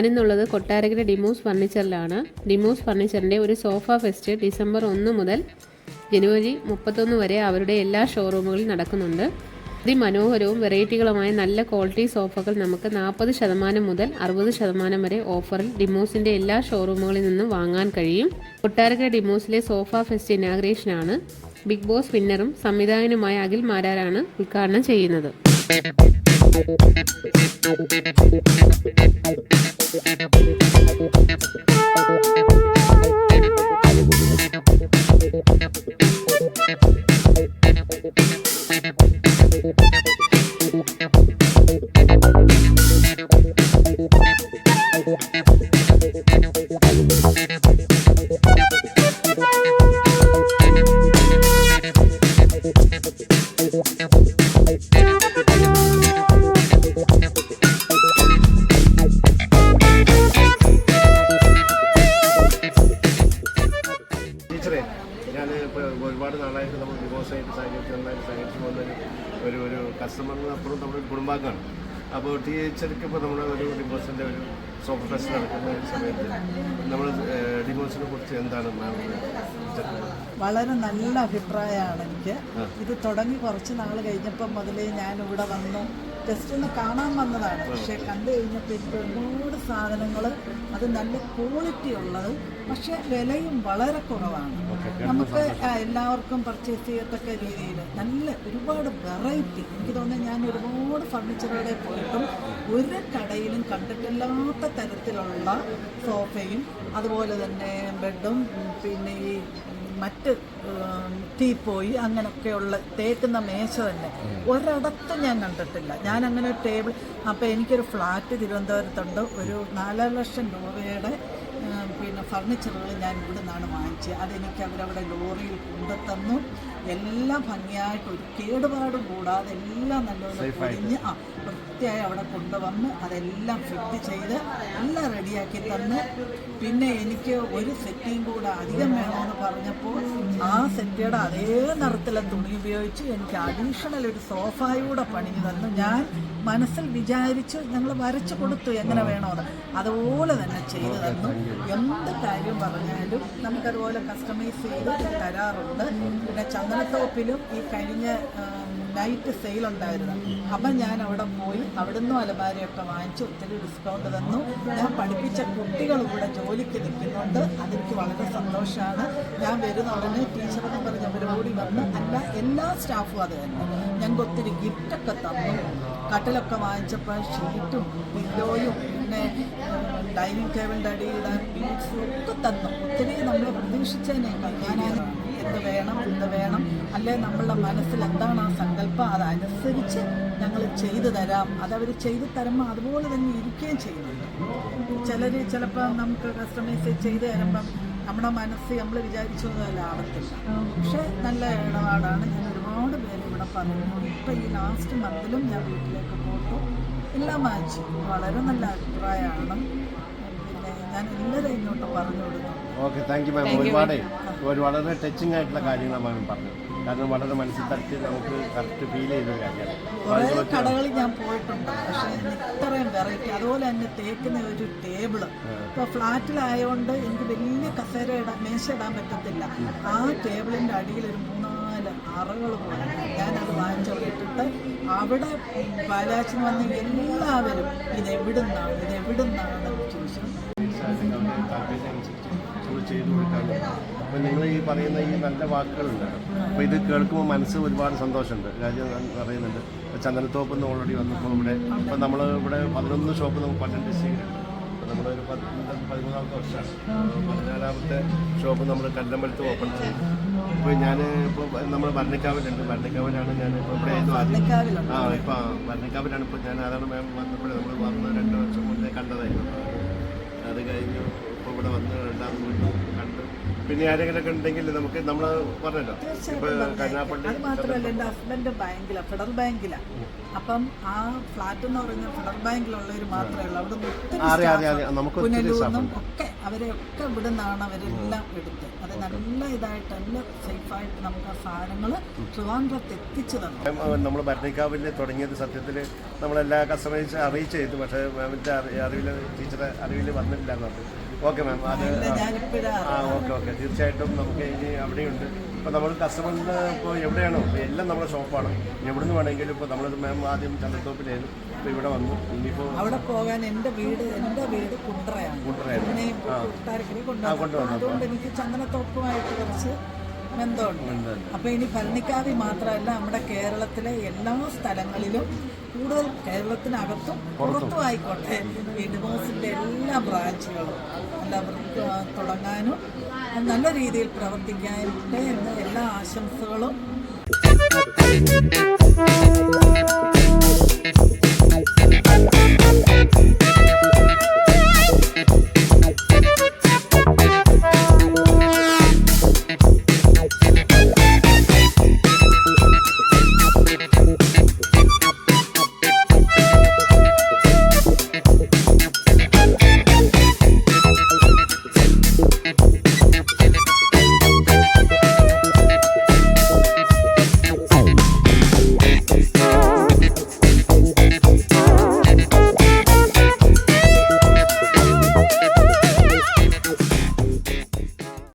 ഞാനിന്നുള്ളത് കൊട്ടാരക്കര ഡിമോസ് ഫർണിച്ചറിലാണ്. ഡിമോസ് ഫർണിച്ചറിന്റെ ഒരു sofa fest December ഒന്ന് മുതൽ ജനുവരി മുപ്പത്തൊന്ന് വരെ അവരുടെ എല്ലാ ഷോറൂമുകളിൽ നടക്കുന്നുണ്ട്. അതിമനോഹരവും വെറൈറ്റികളുമായ നല്ല ക്വാളിറ്റി സോഫകൾ നമുക്ക് നാൽപ്പത് ശതമാനം മുതൽ അറുപത് ശതമാനം വരെ ഓഫറിൽ ഡിമോസിന്റെ എല്ലാ ഷോറൂമുകളിൽ നിന്നും വാങ്ങാൻ കഴിയും. കൊട്ടാരക്കര ഡിമോസിലെ സോഫ ഫെസ്റ്റ് ഇനാഗ്രേഷനാണ്. ബിഗ് ബോസ് വിന്നറും സംവിധായകനുമായ അഖിൽ മാരാരാണ് ഉദ്ഘാടനം ചെയ്യുന്നത്. ടീച്ചറെ അപ്പുറം നമ്മുടെ കുടുംബാംഗമാണ്. അപ്പോൾ ടീച്ചർക്ക് ഇപ്പോൾ നമ്മുടെ ഒരു ഡിവോഴ്സിന്റെ ഒരു സോഫ്റ്റ് ഫെസ്റ്റ് നടക്കുന്ന സമയത്ത് നമ്മൾ ഡിവോഴ്സിനെ കുറിച്ച് എന്താണ് മാം? വളരെ നല്ല അഭിപ്രായമാണ് എനിക്ക്. ഇത് തുടങ്ങി കുറച്ച് നാൾ കഴിഞ്ഞപ്പം മുതലേ ഞാൻ ഇവിടെ വന്നു. ജസ്റ്റ് ഒന്ന് കാണാൻ വന്നതാണ്. പക്ഷേ കണ്ടു കഴിഞ്ഞപ്പോൾ എനിക്ക് ഒരുപാട് സാധനങ്ങൾ അത് നല്ല ക്വാളിറ്റി ഉള്ളത്. പക്ഷേ വിലയും വളരെ കുറവാണ്. നമുക്ക് എല്ലാവർക്കും പർച്ചേസ് ചെയ്യത്തക്ക രീതിയിൽ നല്ല ഒരുപാട് വെറൈറ്റി എനിക്ക് തോന്നുന്നു ഞാൻ ഒരുപാട് ഫർണിച്ചറുകളെ പോയിട്ടും ഒരു കടയിലും കണ്ടിട്ടില്ലാത്ത തരത്തിലുള്ള സോഫയും അതുപോലെ തന്നെ ബെഡും പിന്നെ ഈ മറ്റ് തീ പോയി അങ്ങനെയൊക്കെയുള്ള തേക്കുന്ന മേശ തന്നെ ഒരിടത്തും ഞാൻ കണ്ടിട്ടില്ല. ഞാൻ അങ്ങനെ ഒരു ടേബിൾ അപ്പോൾ എനിക്കൊരു ഫ്ലാറ്റ് തിരുവനന്തപുരത്തുണ്ട്. ഒരു നാലര ലക്ഷം രൂപയുടെ ഫർണിച്ചറുകൾ ഞാൻ ഇവിടെ നിന്നാണ് വാങ്ങിച്ചത്. അതെനിക്ക് അവരവിടെ ലോറിയിൽ കൊണ്ടുതന്നു. എല്ലാം ഭംഗിയായിട്ട് ഒരു കേടുപാടും കൂടാതെ എല്ലാം നല്ലപോലെ പൊതിഞ്ഞ് ആ വൃത്തിയായി അവിടെ കൊണ്ടുവന്ന് അതെല്ലാം ഫിറ്റ് ചെയ്ത് എല്ലാം റെഡിയാക്കി തന്ന്. പിന്നെ എനിക്ക് ഒരു സെറ്റിയും കൂടെ അധികം വേണമെന്ന് പറഞ്ഞപ്പോൾ ആ സെറ്റിയുടെ അതേ നിറത്തിലെ തുണി ഉപയോഗിച്ച് എനിക്ക് അഡീഷണൽ ഒരു സോഫായൂടെ പണിഞ്ഞു തന്നു. ഞാൻ മനസ്സിൽ വിചാരിച്ച് ഞങ്ങൾ വരച്ചു കൊടുത്തു എങ്ങനെ വേണോ അത് അതുപോലെ തന്നെ ചെയ്തു തന്നു. എന്ത് കാര്യം പറഞ്ഞാലും നമുക്കതുപോലെ കസ്റ്റമൈസ് ചെയ്ത് തരാറുണ്ട്. പിന്നെ ചന്ദനത്തോപ്പിലും ഈ കഴിഞ്ഞ നൈറ്റ് സെയിൽ ഉണ്ടായിരുന്നു. അപ്പം ഞാൻ അവിടെ പോയി അവിടുന്ന് അലമാരയൊക്കെ വാങ്ങിച്ച് ഒത്തിരി ഡിസ്കൗണ്ട് തന്നു. ഞാൻ പഠിപ്പിച്ച കുട്ടികൾ ഇവിടെ ജോലിക്ക് നിൽക്കുന്നുണ്ട്. അതെനിക്ക് വളരെ സന്തോഷമാണ്. ഞാൻ വരുന്ന ഉടനെ ടീച്ചർ എന്ന് പറഞ്ഞ പരിപാടി വന്ന് അല്ല എല്ലാ സ്റ്റാഫും അത് തന്നെ. ഞങ്ങൾക്ക് ഒത്തിരി ഗിഫ്റ്റൊക്കെ തന്നു. കട്ടിലൊക്കെ വാങ്ങിച്ചപ്പോൾ ഷീറ്റും പില്ലോയും പിന്നെ ഡൈനിങ് ടേബിളിന്റെ ബീഡ്സും ഒക്കെ തന്നു. ഒത്തിരി നമ്മൾ പ്രതീക്ഷിച്ചതിനേക്കാൾ ഞാൻ എന്ത് വേണം എന്ത് വേണം അല്ലെ നമ്മളുടെ മനസ്സിൽ എന്താണ് ആ സങ്കല്പം? അതനുസരിച്ച് ഞങ്ങൾ ചെയ്തു തരാം. അതവർ ചെയ്തു തരുമ്പോൾ അതുപോലെ തന്നെ ഇരിക്കുകയും ചെയ്യുന്നുണ്ട്. ചിലർ ചിലപ്പോൾ നമുക്ക് കസ്റ്റമൈസ് ചെയ്തു തരുമ്പം നമ്മുടെ മനസ്സ് നമ്മൾ വിചാരിച്ചതല്ല ആവത്തില്ല. പക്ഷേ നല്ല ഇടപാടാണ്. ഞാൻ ഒരുപാട് പേര് ഇവിടെ പറഞ്ഞു ഇപ്പം ഈ ലാസ്റ്റ് മന്തിലും ഞാൻ വീട്ടിലേക്ക് പോട്ടു എല്ലാം വാങ്ങിച്ചു വളരെ നല്ല അഭിപ്രായമാണ്. ഞാൻ എല്ലാവരും ഇങ്ങോട്ട് പറഞ്ഞു കൊടുക്കും ഓക്കെ താങ്ക് യു മാം ഒരുപാട് ഒരു വളരെ ടച്ചിങ് ആയിട്ടുള്ള കാര്യങ്ങളാണ് മാം പറഞ്ഞത്. കാരണം വളരെ മനസ്സിൽ തട്ടി നമുക്ക് കറക്റ്റ് ഫീൽ ചെയ്തൊരു കാര്യമാണ്. കുറേ കടകളിൽ ഞാൻ പോയിട്ടുണ്ട്. പക്ഷേ ഇത്രയും വെറൈറ്റി അതുപോലെ തന്നെ തേക്കുന്ന ഒരു ടേബിൾ ഇപ്പോൾ ഫ്ലാറ്റിലായതുകൊണ്ട് എനിക്ക് വലിയ കസേര ഇടാൻ മേശ ഇടാൻ പറ്റത്തില്ല. ആ ടേബിളിന്റെ അടിയിൽ ഒരു മൂന്നാൽ അറകൾ പോലെ ഞാനത് വാങ്ങിച്ചവിടെ ഇട്ടിട്ട് അവിടെ പാലാച്ചിന് വന്ന എല്ലാവരും ഇത് എവിടുന്നാണ് ഇത് എവിടുന്നാണ് ചോദിച്ചു താല്പര്യമനുസരിച്ച് നമ്മൾ ചെയ്തു അപ്പോൾ നിങ്ങൾ ഈ പറയുന്ന ഈ നല്ല വാക്കുകളുണ്ട്. അപ്പോൾ ഇത് കേൾക്കുമ്പോൾ മനസ്സ് ഒരുപാട് സന്തോഷമുണ്ട്. രാജ്യം പറയുന്നുണ്ട് ഇപ്പോൾ ചന്ദനത്തോപ്പ് എന്ന് ഓൾറെഡി വന്നപ്പോൾ ഇവിടെ ഇപ്പം നമ്മൾ ഇവിടെ പതിനൊന്ന് ഷോപ്പ് നമുക്ക് പന്ത്രണ്ട് ഡിസ്ട്രിക്റ്റിലുണ്ട് ഒരു പന്ത്രണ്ട് പതിമൂന്നാമത്തെ വർഷമാണ്. പതിനാലാമത്തെ ഷോപ്പ് നമ്മൾ കല്ലമ്പലത്ത് ഓപ്പൺ ചെയ്തു. ഇപ്പോൾ ഞാൻ ഇപ്പോൾ നമ്മൾ ഭരണിക്കാവിലുണ്ട്. ഭരണിക്കാവിലാണ് ഞാൻ ഇപ്പോൾ ഇവിടെ ആദ്യം. ആ ഇപ്പോൾ ഭരണിക്കാവിലാണ് ഇപ്പോൾ ഞാൻ അതാണ് മാം വന്നപ്പോഴേ നമ്മൾ വന്ന് രണ്ട് വർഷം മുന്നേ കണ്ടതായിരുന്നു. അത് കഴിഞ്ഞു. ഇപ്പോൾ ഇവിടെ വന്ന് വീണ്ടും കണ്ടു. പിന്നെ ആരെങ്കിലുമൊക്കെ ഉണ്ടെങ്കിൽ നമുക്ക് നമ്മൾ പറഞ്ഞല്ലോ. കരുനാപ്പള്ളി അത് മാത്രമല്ല എന്റെ ഹസ്ബൻഡ് ബാങ്കിലാണ് ഫെഡറൽ ബാങ്കിലാണ് അപ്പം ആ ഫ്ലാറ്റ് എന്ന് പറയുന്ന ഫെഡറൽ ബാങ്കിലുള്ളവർ മാത്രമേ ഉള്ളൂ. അവിടെ നിന്ന് ഒത്തിരി അറിയാം, അറിയാം, അറിയാം. നമുക്ക് ഒത്തിരി പുനലൂർന്നും ഒക്കെ അവരെയൊക്കെ ഇവിടെ നിന്നാണ് അവരെല്ലാം എടുത്ത്. അത് നല്ല ഇതായിട്ട് നല്ല സേഫായിട്ട് നമുക്ക് ആ സാധനങ്ങൾ ട്രിവാൻഡ്രത്ത് എത്തിച്ചു തന്നു. നമ്മൾ ഭരണിക്കാവിൽ തുടങ്ങിയത് സത്യത്തിൽ നമ്മളെല്ലാ കസ്റ്റമേഴ്സ് അറിയിച്ചു ചെയ്തു. പക്ഷേ മാമിന്റെ അറിവിൽ ടീച്ചറെ അറിവിൽ വന്നിട്ടില്ല എന്ന് പറഞ്ഞു ഓക്കെ മാം അത് ആ. Okay okay. തീർച്ചയായിട്ടും നമുക്ക് ഇനി അവിടെയുണ്ട്. ഇപ്പോൾ നമ്മൾ കസ്റ്റമറിന് ഇപ്പോൾ എവിടെയാണോ ഇപ്പോൾ എല്ലാം നമ്മുടെ ഷോപ്പാണ് എവിടെ നിന്ന് വേണമെങ്കിലും ഇപ്പോൾ നമ്മൾ മാം ആദ്യം ചന്ദ്രത്തോപ്പിലായിരുന്നു. ഇപ്പോൾ ഇവിടെ വന്നു. ഇനിയിപ്പോൾ അവിടെ പോകാൻ എന്റെ വീട് എന്റെ വീട് കുണ്ടറയാണ്. കുണ്ടറയാണ്. കൊട്ടാരക്കരി കൊണ്ടുവന്നു. അതുകൊണ്ട് എനിക്ക് ചന്ദനത്തോപ്പുമായിട്ട് കുറച്ച് ബന്ധമുണ്ട്. അപ്പോൾ ഇനി ഭരണിക്കാവി മാത്രമല്ല നമ്മുടെ കേരളത്തിലെ എല്ലാ സ്ഥലങ്ങളിലും കൂടുതൽ കേരളത്തിനകത്തും പുറത്തും. ആയിക്കോട്ടെ ഈ ഡിമോസിന്റെ എല്ലാ ബ്രാഞ്ചുകളും തുടങ്ങാനും നല്ല രീതിയിൽ പ്രവർത്തിക്കാനും എന്ന് എല്ലാ ആശംസകളും.